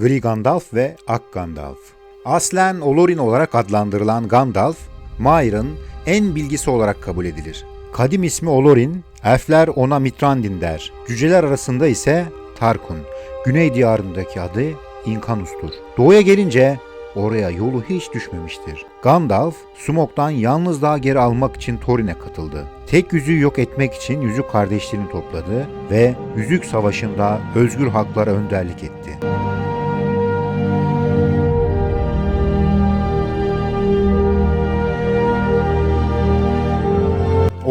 Gri Gandalf ve Ak Gandalf. Aslen Olorin olarak adlandırılan Gandalf, Mair'ın en bilgisi olarak kabul edilir. Kadim ismi Olorin, elfler ona Mitrandin der. Cüceler arasında ise Tarkun, güney diyarındaki adı Inkanus'tur. Doğuya gelince oraya yolu hiç düşmemiştir. Gandalf, Smoke'dan yalnız daha geri almak için Thorin'e katıldı. Tek yüzüğü yok etmek için yüzük kardeşlerini topladı ve Yüzük Savaşı'nda özgür halklara önderlik etti.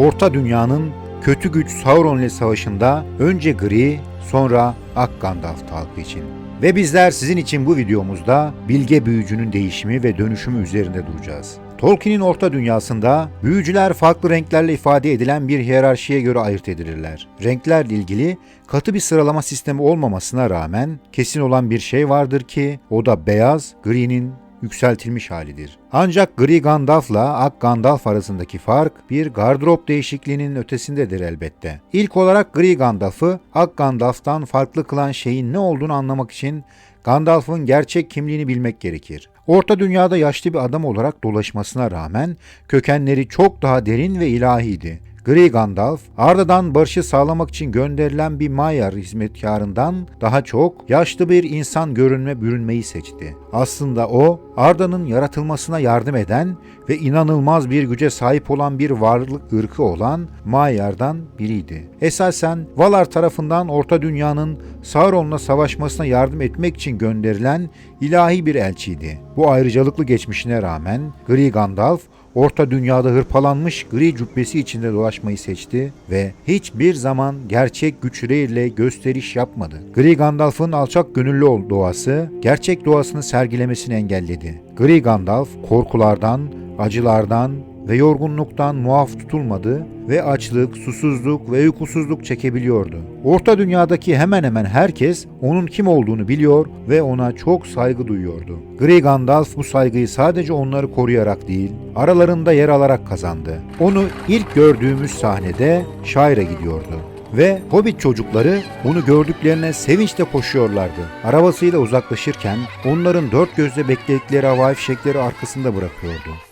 Orta Dünya'nın kötü güç Sauron ile savaşında önce Gri, sonra Ak Gandalf halkı için. Ve bizler sizin için bu videomuzda bilge büyücünün değişimi ve dönüşümü üzerinde duracağız. Tolkien'in Orta Dünyası'nda büyücüler farklı renklerle ifade edilen bir hiyerarşiye göre ayırt edilirler. Renklerle ilgili katı bir sıralama sistemi olmamasına rağmen kesin olan bir şey vardır ki o da beyaz, gri'nin yükseltilmiş halidir. Ancak Gri Gandalf'la Ak Gandalf arasındaki fark bir gardırop değişikliğinin ötesindedir elbette. İlk olarak Gri Gandalf'ı Ak Gandalf'tan farklı kılan şeyin ne olduğunu anlamak için Gandalf'ın gerçek kimliğini bilmek gerekir. Orta Dünya'da yaşlı bir adam olarak dolaşmasına rağmen kökenleri çok daha derin ve ilahiydi. Gri Gandalf, ardından barışı sağlamak için gönderilen bir Maiar hizmetkarından daha çok yaşlı bir insan görünme bürünmeyi seçti. Aslında o, Arda'nın yaratılmasına yardım eden ve inanılmaz bir güce sahip olan bir varlık ırkı olan Maiar'dan biriydi. Esasen Valar tarafından Orta Dünya'nın Sauron'la savaşmasına yardım etmek için gönderilen ilahi bir elçiydi. Bu ayrıcalıklı geçmişine rağmen Gri Gandalf Orta Dünya'da hırpalanmış gri cübbesi içinde dolaşmayı seçti ve hiçbir zaman gerçek güçleriyle gösteriş yapmadı. Gri Gandalf'ın alçak gönüllü ol doğası gerçek doğasını sergilemesini engelledi. Gri Gandalf korkulardan, acılardan ve yorgunluktan muaf tutulmadı ve açlık, susuzluk ve uykusuzluk çekebiliyordu. Orta dünyadaki hemen hemen herkes onun kim olduğunu biliyor ve ona çok saygı duyuyordu. Grey Gandalf bu saygıyı sadece onları koruyarak değil, aralarında yer alarak kazandı. Onu ilk gördüğümüz sahnede Shire'a gidiyordu ve Hobbit çocukları onu gördüklerine sevinçle koşuyorlardı. Arabasıyla uzaklaşırken onların dört gözle bekledikleri havai fişekleri arkasında bırakıyordu.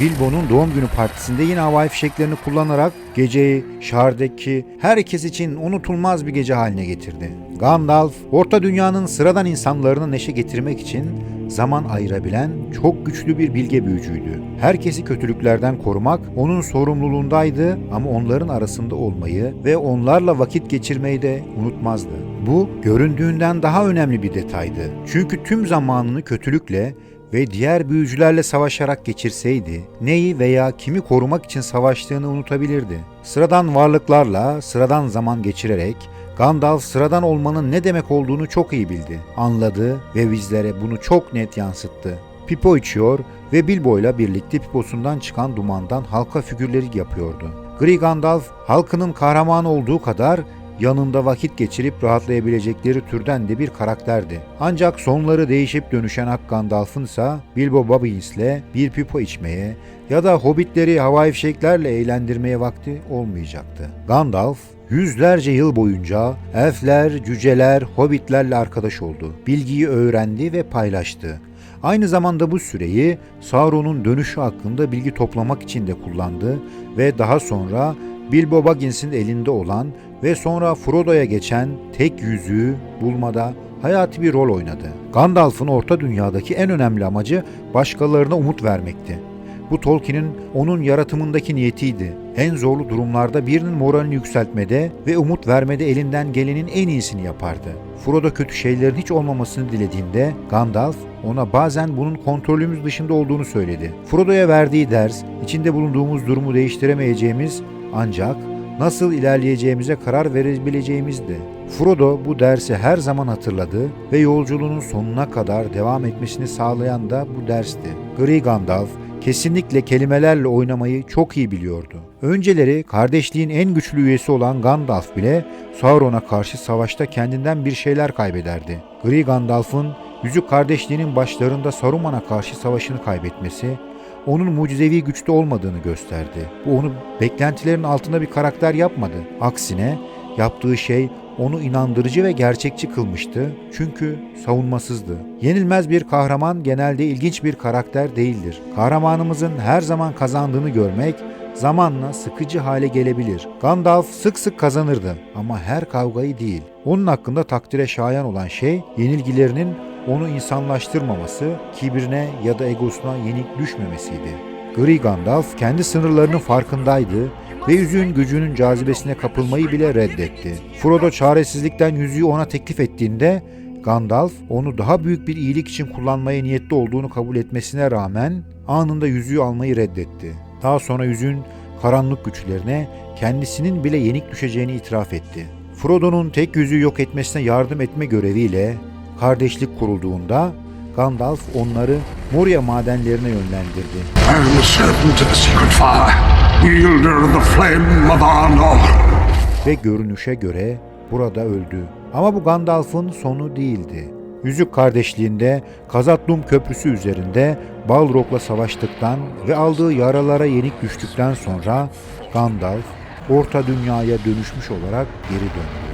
Bilbo'nun doğum günü partisinde yine havai fişeklerini kullanarak geceyi şardaki herkes için unutulmaz bir gece haline getirdi. Gandalf, Orta Dünya'nın sıradan insanlarını neşe getirmek için zaman ayırabilen çok güçlü bir bilge büyücüydü. Herkesi kötülüklerden korumak onun sorumluluğundaydı ama onların arasında olmayı ve onlarla vakit geçirmeyi de unutmazdı. Bu göründüğünden daha önemli bir detaydı. Çünkü tüm zamanını kötülükle ve diğer büyücülerle savaşarak geçirseydi, neyi veya kimi korumak için savaştığını unutabilirdi. Sıradan varlıklarla sıradan zaman geçirerek Gandalf sıradan olmanın ne demek olduğunu çok iyi bildi. Anladı ve bizlere bunu çok net yansıttı. Pipo içiyor ve Bilbo ile birlikte piposundan çıkan dumandan halka figürleri yapıyordu. Gri Gandalf halkının kahramanı olduğu kadar yanında vakit geçirip rahatlayabilecekleri türden de bir karakterdi. Ancak sonları değişip dönüşen Ak Gandalf'ın ise Bilbo Baggins'le bir pipo içmeye ya da hobbitleri havai fişeklerle eğlendirmeye vakti olmayacaktı. Gandalf yüzlerce yıl boyunca elfler, cüceler, hobbitlerle arkadaş oldu. Bilgiyi öğrendi ve paylaştı. Aynı zamanda bu süreyi Sauron'un dönüşü hakkında bilgi toplamak için de kullandı ve daha sonra Bilbo Baggins'in elinde olan ve sonra Frodo'ya geçen tek yüzüğü bulmada hayati bir rol oynadı. Gandalf'ın Orta Dünya'daki en önemli amacı başkalarına umut vermekti. Bu Tolkien'in onun yaratımındaki niyetiydi. En zorlu durumlarda birinin moralini yükseltmede ve umut vermede elinden gelenin en iyisini yapardı. Frodo kötü şeylerin hiç olmamasını dilediğinde Gandalf ona bazen bunun kontrolümüz dışında olduğunu söyledi. Frodo'ya verdiği ders, içinde bulunduğumuz durumu değiştiremeyeceğimiz ancak nasıl ilerleyeceğimize karar verebileceğimizdi. Frodo bu dersi her zaman hatırladı ve yolculuğunun sonuna kadar devam etmesini sağlayan da bu dersti. Gri Gandalf kesinlikle kelimelerle oynamayı çok iyi biliyordu. Önceleri kardeşliğin en güçlü üyesi olan Gandalf bile Sauron'a karşı savaşta kendinden bir şeyler kaybederdi. Gri Gandalf'ın Yüzük Kardeşliği'nin başlarında Saruman'a karşı savaşını kaybetmesi, onun mucizevi güçte olmadığını gösterdi. Bu onu beklentilerin altında bir karakter yapmadı. Aksine yaptığı şey onu inandırıcı ve gerçekçi kılmıştı. Çünkü savunmasızdı. Yenilmez bir kahraman genelde ilginç bir karakter değildir. Kahramanımızın her zaman kazandığını görmek zamanla sıkıcı hale gelebilir. Gandalf sık sık kazanırdı ama her kavgayı değil. Onun hakkında takdire şayan olan şey yenilgilerinin onu insanlaştırmaması, kibrine ya da egosuna yenik düşmemesiydi. Gri Gandalf kendi sınırlarının farkındaydı ve yüzüğün gücünün cazibesine kapılmayı bile reddetti. Frodo çaresizlikten yüzüğü ona teklif ettiğinde Gandalf onu daha büyük bir iyilik için kullanmaya niyetli olduğunu kabul etmesine rağmen anında yüzüğü almayı reddetti. Daha sonra yüzüğün karanlık güçlerine kendisinin bile yenik düşeceğini itiraf etti. Frodo'nun tek yüzüğü yok etmesine yardım etme göreviyle kardeşlik kurulduğunda Gandalf onları Moria madenlerine yönlendirdi. Ve görünüşe göre burada öldü. Ama bu Gandalf'ın sonu değildi. Yüzük kardeşliğinde Kazatlum Köprüsü üzerinde Balrog'la savaştıktan ve aldığı yaralara yenik düştükten sonra Gandalf Orta Dünya'ya dönüşmüş olarak geri döndü.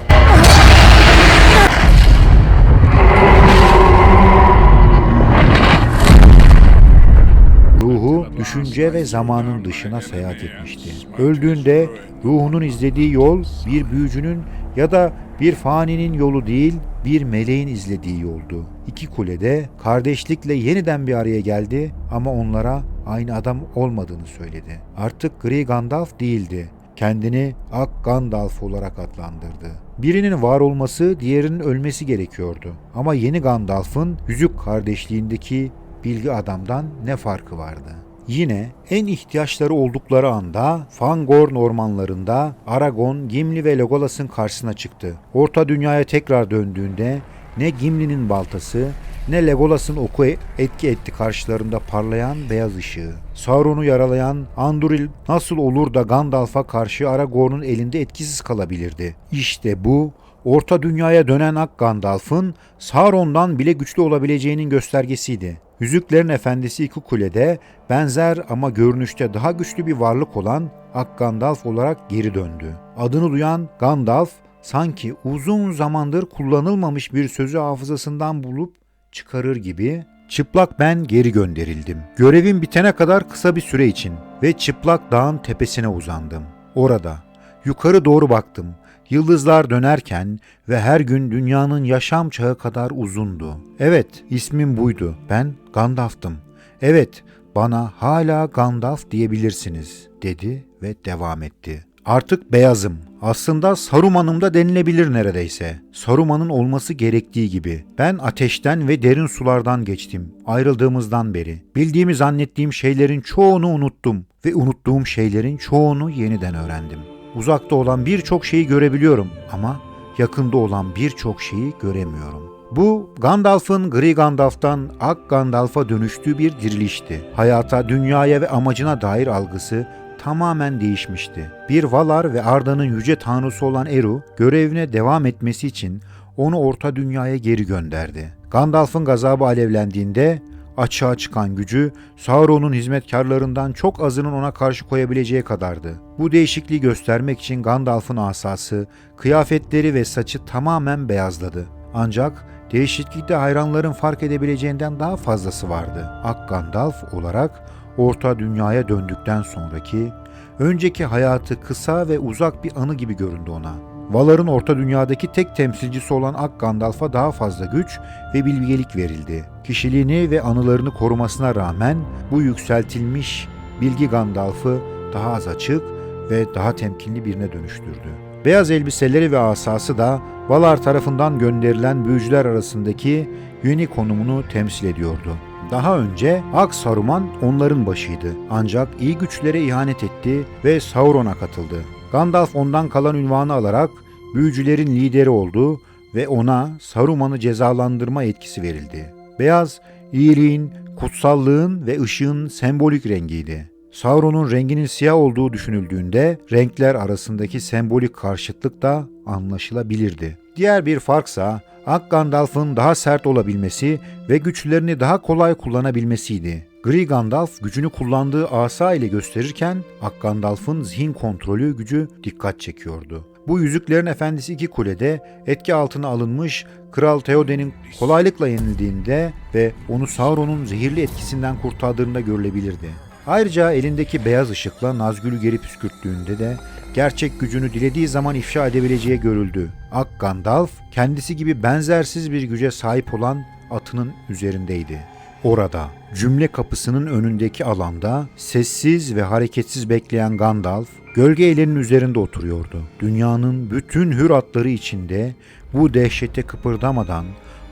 Düşünce ve zamanın dışına seyahat etmişti. Öldüğünde ruhunun izlediği yol bir büyücünün ya da bir faninin yolu değil, bir meleğin izlediği yoldu. İki kulede kardeşlikle yeniden bir araya geldi ama onlara aynı adam olmadığını söyledi. Artık Gri Gandalf değildi. Kendini Ak Gandalf olarak adlandırdı. Birinin var olması, diğerinin ölmesi gerekiyordu. Ama yeni Gandalf'ın yüzük kardeşliğindeki bilgi adamdan ne farkı vardı? Yine en ihtiyaçları oldukları anda Fangorn ormanlarında Aragon, Gimli ve Legolas'ın karşısına çıktı. Orta Dünya'ya tekrar döndüğünde ne Gimli'nin baltası ne Legolas'ın oku etki etti karşılarında parlayan beyaz ışığı. Sauron'u yaralayan Anduril nasıl olur da Gandalf'a karşı Aragorn'un elinde etkisiz kalabilirdi? İşte bu Orta Dünya'ya dönen Ak Gandalf'ın Sauron'dan bile güçlü olabileceğinin göstergesiydi. Yüzüklerin Efendisi iki kulede benzer ama görünüşte daha güçlü bir varlık olan Ak Gandalf olarak geri döndü. Adını duyan Gandalf sanki uzun zamandır kullanılmamış bir sözü hafızasından bulup çıkarır gibi çıplak ben geri gönderildim. Görevim bitene kadar kısa bir süre için ve çıplak dağın tepesine uzandım. Orada yukarı doğru baktım. Yıldızlar dönerken ve her gün dünyanın yaşam çağı kadar uzundu. Evet, ismim buydu. Ben Gandalf'tım. Evet, bana hala Gandalf diyebilirsiniz, dedi ve devam etti. Artık beyazım. Aslında Saruman'ım da denilebilir neredeyse. Saruman'ın olması gerektiği gibi. Ben ateşten ve derin sulardan geçtim. Ayrıldığımızdan beri. Bildiğimi zannettiğim şeylerin çoğunu unuttum. Ve unuttuğum şeylerin çoğunu yeniden öğrendim. Uzakta olan birçok şeyi görebiliyorum ama yakında olan birçok şeyi göremiyorum. Bu Gandalf'ın Gri Gandalf'tan Ak Gandalf'a dönüştüğü bir dirilişti. Hayata, dünyaya ve amacına dair algısı tamamen değişmişti. Bir Valar ve Arda'nın yüce tanrısı olan Eru görevine devam etmesi için onu Orta Dünya'ya geri gönderdi. Gandalf'ın gazabı alevlendiğinde açığa çıkan gücü Sauron'un hizmetkarlarından çok azının ona karşı koyabileceği kadardı. Bu değişikliği göstermek için Gandalf'ın asası, kıyafetleri ve saçı tamamen beyazladı. Ancak değişiklikte hayranların fark edebileceğinden daha fazlası vardı. Ak Gandalf olarak Orta Dünya'ya döndükten sonraki, önceki hayatı kısa ve uzak bir anı gibi göründü ona. Valar'ın Orta Dünya'daki tek temsilcisi olan Ak Gandalf'a daha fazla güç ve bilgelik verildi. Kişiliğini ve anılarını korumasına rağmen bu yükseltilmiş bilgi Gandalf'ı daha az açık ve daha temkinli birine dönüştürdü. Beyaz elbiseleri ve asası da Valar tarafından gönderilen büyücüler arasındaki yeni konumunu temsil ediyordu. Daha önce Ak Saruman onların başıydı. Ancak iyi güçlere ihanet etti ve Sauron'a katıldı. Gandalf ondan kalan ünvanı alarak büyücülerin lideri oldu ve ona Saruman'ı cezalandırma yetkisi verildi. Beyaz, iyiliğin, kutsallığın ve ışığın sembolik rengiydi. Sauron'un renginin siyah olduğu düşünüldüğünde renkler arasındaki sembolik karşıtlık da anlaşılabilirdi. Diğer bir farksa Ak Gandalf'ın daha sert olabilmesi ve güçlerini daha kolay kullanabilmesiydi. Gri Gandalf gücünü kullandığı asa ile gösterirken Ak Gandalf'ın zihin kontrolü gücü dikkat çekiyordu. Bu Yüzüklerin Efendisi iki kulede etki altına alınmış Kral Theoden'in kolaylıkla yenildiğinde ve onu Sauron'un zehirli etkisinden kurtardığında görülebilirdi. Ayrıca elindeki beyaz ışıkla Nazgül'ü geri püskürttüğünde de gerçek gücünü dilediği zaman ifşa edebileceği görüldü. Ak Gandalf kendisi gibi benzersiz bir güce sahip olan atının üzerindeydi. Orada cümle kapısının önündeki alanda sessiz ve hareketsiz bekleyen Gandalf gölge elinin üzerinde oturuyordu. Dünyanın bütün hür atları içinde bu dehşete kıpırdamadan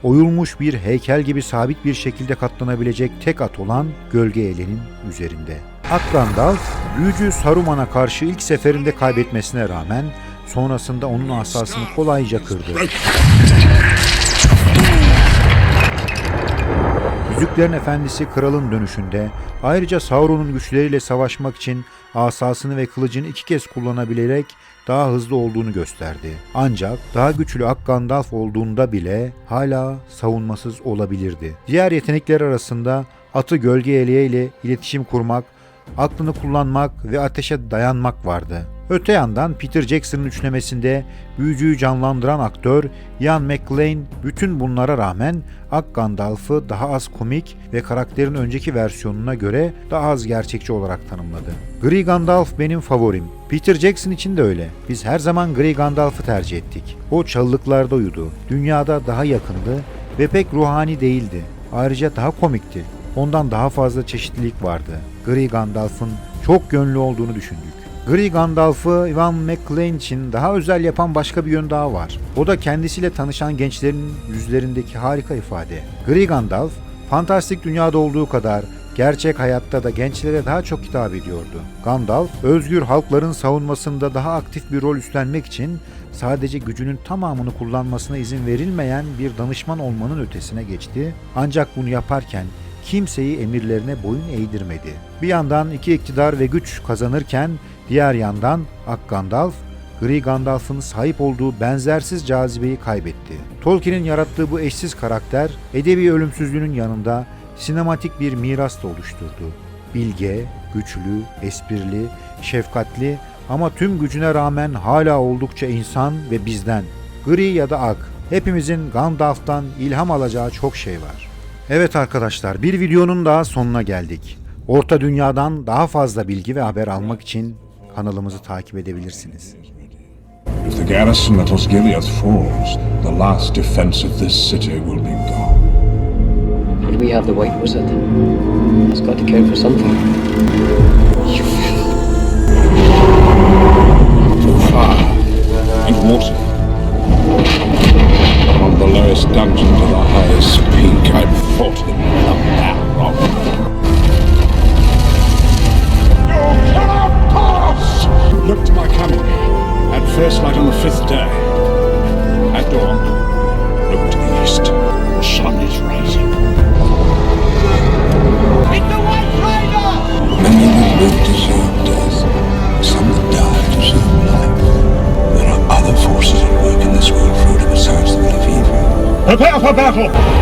oyulmuş bir heykel gibi sabit bir şekilde katlanabilecek tek at olan gölge elinin üzerinde. Ak Gandalf büyücü Saruman'a karşı ilk seferinde kaybetmesine rağmen sonrasında onun asasını kolayca kırdı. Yüzüklerin Efendisi kralın dönüşünde ayrıca Sauron'un güçleriyle savaşmak için asasını ve kılıcını iki kez kullanabilerek daha hızlı olduğunu gösterdi. Ancak daha güçlü Ak Gandalf olduğunda bile hala savunmasız olabilirdi. Diğer yetenekler arasında atı gölge eleğe ile iletişim kurmak, aklını kullanmak ve ateşe dayanmak vardı. Öte yandan Peter Jackson'ın üçlemesinde büyücüyü canlandıran aktör Ian McLean bütün bunlara rağmen Ak Gandalf'ı daha az komik ve karakterin önceki versiyonuna göre daha az gerçekçi olarak tanımladı. Gri Gandalf benim favorim. Peter Jackson için de öyle. Biz her zaman Gri Gandalf'ı tercih ettik. O çalılıklarda uyudu. Dünyada daha yakındı ve pek ruhani değildi. Ayrıca daha komikti. Ondan daha fazla çeşitlilik vardı. Gri Gandalf'ın çok yönlü olduğunu düşündük. Gri Gandalf'ı Ivan McLean için daha özel yapan başka bir yön daha var. O da kendisiyle tanışan gençlerin yüzlerindeki harika ifade. Gri Gandalf, fantastik dünyada olduğu kadar gerçek hayatta da gençlere daha çok hitap ediyordu. Gandalf, özgür halkların savunmasında daha aktif bir rol üstlenmek için sadece gücünün tamamını kullanmasına izin verilmeyen bir danışman olmanın ötesine geçti. Ancak bunu yaparken kimseyi emirlerine boyun eğdirmedi. Bir yandan iki iktidar ve güç kazanırken diğer yandan Ak Gandalf, Gri Gandalf'ın sahip olduğu benzersiz cazibeyi kaybetti. Tolkien'in yarattığı bu eşsiz karakter edebi ölümsüzlüğünün yanında sinematik bir miras da oluşturdu. Bilge, güçlü, esprili, şefkatli ama tüm gücüne rağmen hala oldukça insan ve bizden. Gri ya da ak, hepimizin Gandalf'tan ilham alacağı çok şey var. Evet arkadaşlar bir videonun daha sonuna geldik. Orta Dünya'dan daha fazla bilgi ve haber almak için kanalımızı takip edebilirsiniz. If the garrison at Osgiliath falls, the last defense of this city will be gone. And we have the White Wizard. He's got to count for something. Through fire and water. Lowest dungeon to the highest peak, I've fought him a barrel. You cannot pass! My coming. At first light on the fifth day. At dawn, Prepare for battle!